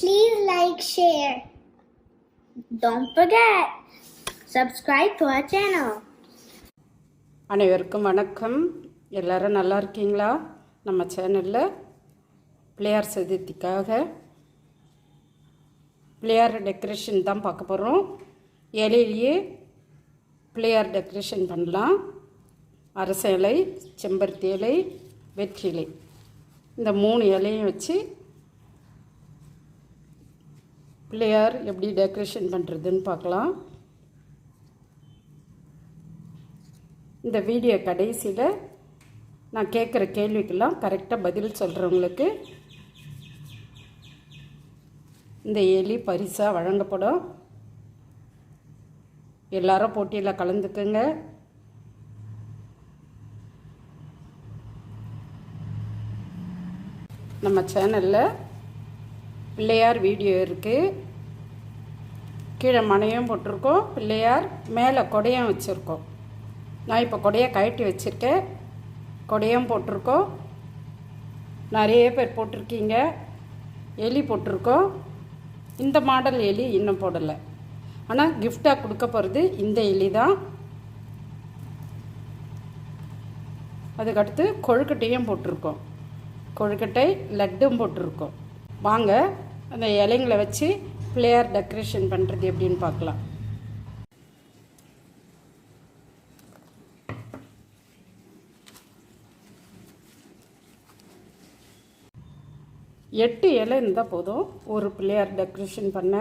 Please like, share. Don't forget, subscribe to our channel. அனைவருக்கும் வணக்கம். எல்லாரும் நல்லா இருக்கீங்களா? நம்ம சேனலில் பிள்ளையார் சதுர்த்திக்காக பிள்ளையார் டெக்கரேஷன் தான் பார்க்க போகிறோம் இலையிலேயே பிள்ளையார் டெக்கரேஷன் பண்ணலாம். அரச இலை செம்பருத்தி இலை வெற்றி இலை. இந்த மூணு இலையும் வச்சு பிள்ளையார் எப்படி டெக்கரேஷன் பண்ணுறதுன்னு பார்க்கலாம். இந்த வீடியோ கடைசியில் நான் கேட்குற கேள்விக்கெல்லாம் கரெக்டாக பதில் சொல்கிறவங்களுக்கு இந்த எலி பரிசாக வழங்கப்படும். எல்லாரும் போட்டியில் கலந்துக்குங்க. நம்ம சேனலில் பிள்ளையார் வீடியோ இருக்குது கீழே மனையும் போட்டிருக்கோம். பிள்ளையார் மேலே கொடையும் வச்சுருக்கோம். நான் இப்போ கொடையை கழட்டி வச்சுருக்கேன். கொடையும் போட்டிருக்கோம். நிறைய பேர் போட்டிருக்கீங்க. எலி போட்டிருக்கோம். இந்த மாடல் எலி இன்னும் போடலை. ஆனால் கிஃப்டாக கொடுக்க போகிறது இந்த எலி தான் அதுக்கடுத்து கொழுக்கட்டையும் போட்டிருக்கோம். கொழுக்கட்டை லட்டும் போட்டிருக்கோம். வாங்க அந்த இலைங்களை வச்சு பிள்ளையார் டெக்கரேஷன் பண்ணுறது எப்படின்னு பார்க்கலாம். எட்டு இலை இருந்தால் போதும். ஒரு பிள்ளையார் டெக்கரேஷன் பண்ண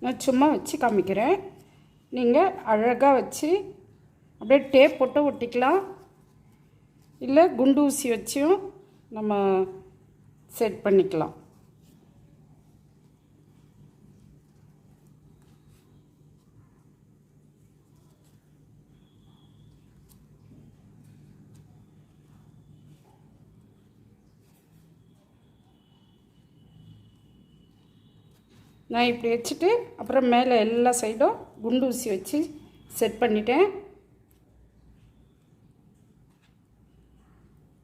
நான் சும்மா வச்சு காமிக்கிறேன். நீங்கள் அழகாக வச்சு அப்படியே டேப் போட்டு ஒட்டிக்கலாம். இல்லை குண்டு ஊசி வச்சும் நம்ம செட் பண்ணிக்கலாம். நான் இப்படி வச்சுட்டு அப்புறம் மேலே எல்லா சைடும் குண்டு ஊசி வச்சு செட் பண்ணிட்டேன்.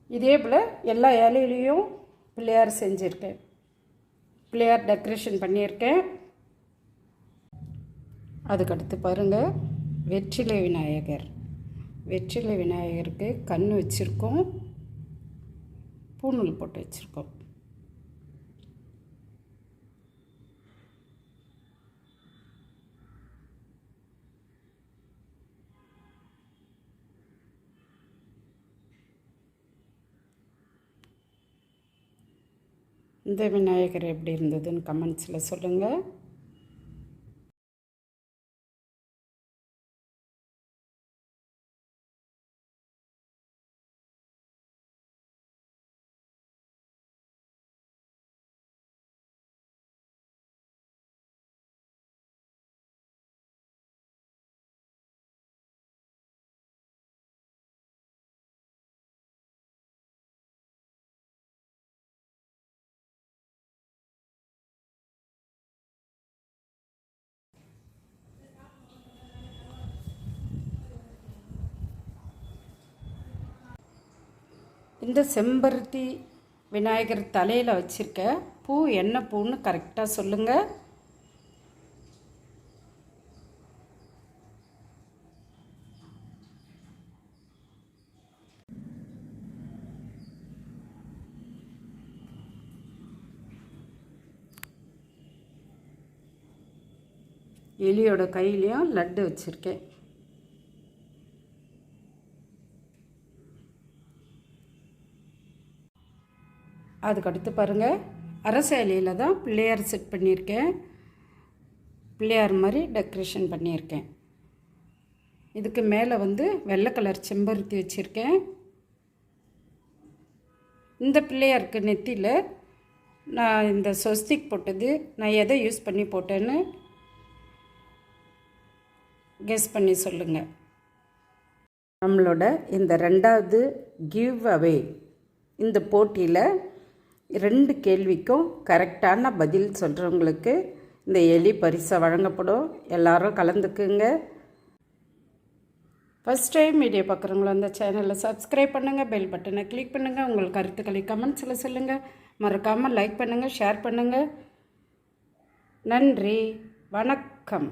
இதே போல் எல்லா இலையிலையும் பிள்ளையார் செஞ்சுருக்கேன். பிள்ளையார் டெக்கரேஷன் பண்ணியிருக்கேன். அதுக்கடுத்து பாருங்கள் வெற்றிலை விநாயகர். வெற்றிலை விநாயகருக்கு கண் வச்சுருக்கோம். பூநூல் போட்டு வச்சுருக்கோம். இந்த விநாயகர் எப்படி இருந்ததுன்னு கமெண்ட்ஸில் சொல்லுங்கள் இந்த செம்பருத்தி விநாயகர் தலையில் வச்சுருக்க பூ என்ன பூன்னு கரெக்டாக சொல்லுங்கள் எலியோட கையிலையும் லட்டு வச்சுருக்கேன். அதுக்கடுத்து பாருங்கள் அரசேலையில் தான் பிள்ளையார் செட் பண்ணியிருக்கேன். பிள்ளையார் மாதிரி டெக்கரேஷன் பண்ணியிருக்கேன். இதுக்கு மேலே வந்து வெள்ளை கலர் செம்பருத்தி வச்சுருக்கேன். இந்த பிள்ளையாருக்கு நெத்தியில் நான் இந்த சொஸ்திக் போட்டது நான் எதை யூஸ் பண்ணி போட்டேன்னு கெஸ் பண்ணி சொல்லுங்கள் நம்மளோட இந்த ரெண்டாவது கிவ் அவே இந்த போட்டியில் ரெண்டு கேள்விக்கும் கரெக்டான பதில் சொல்கிறவங்களுக்கு இந்த எலி பரிசை வழங்கப்படும். எல்லாரும் கலந்துக்குங்க. ஃபஸ்ட் டைம் வீடியோ பார்க்குறவங்கள அந்த சேனலை சப்ஸ்கிரைப் பண்ணுங்கள் பெல் பட்டனை கிளிக் பண்ணுங்கள் உங்கள் கருத்துக்களை கமெண்ட்ஸில் சொல்லுங்கள் மறக்காமல் லைக் பண்ணுங்கள் ஷேர் பண்ணுங்கள் நன்றி வணக்கம்.